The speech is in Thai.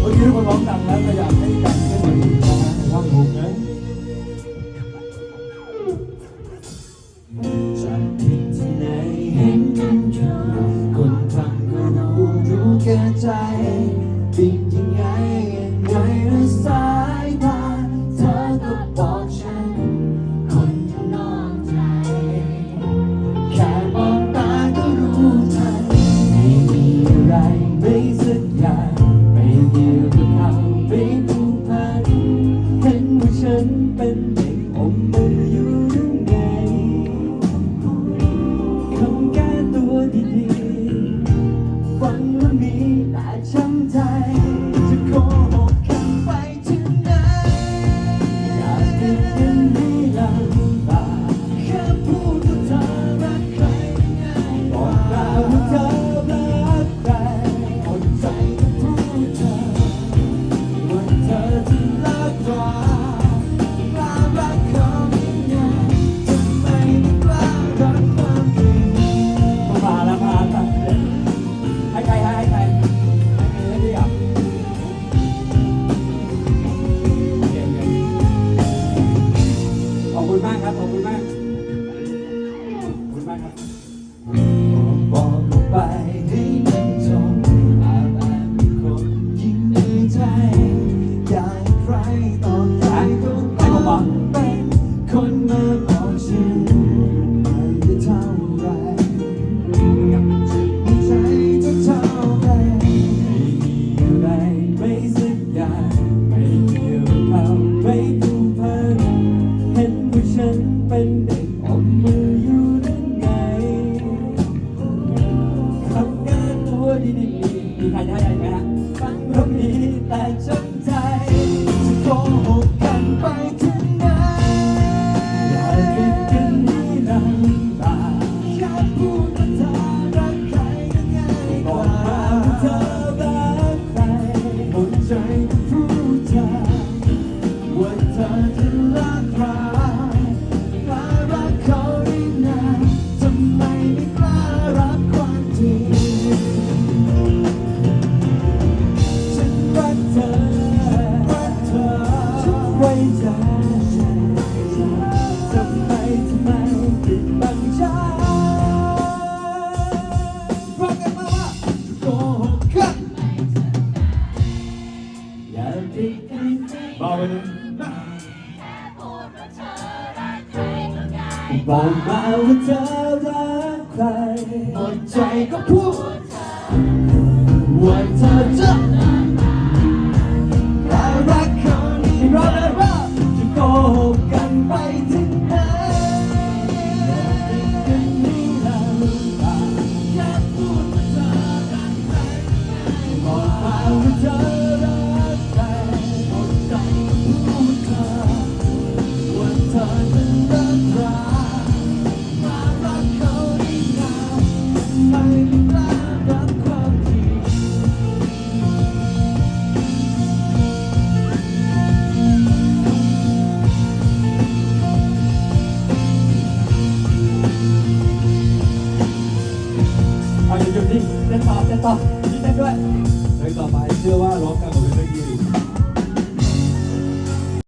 เมื่อกี้ทุกคนร้งดังแล้ม่อยากให้ดังขึ้นตีกนะฮะถ้าถูนะฉันที่ไหนเห็นกันอยู่คนฟัก็รู้รู้แก่ใจจริงจริง ว่ามีแต่ช้ำใจจะโกหก 宝贝们，宝贝们。the cry. บอกมาว่าเธอรักใครหมดใจก็พูดว่าเธอจะ อยู่ที่เต้นต่อเต้นต่อที่เต้นด้วยเพลงต่อไปเชื่อว่าร้องกันหมดเป็นเพลงดี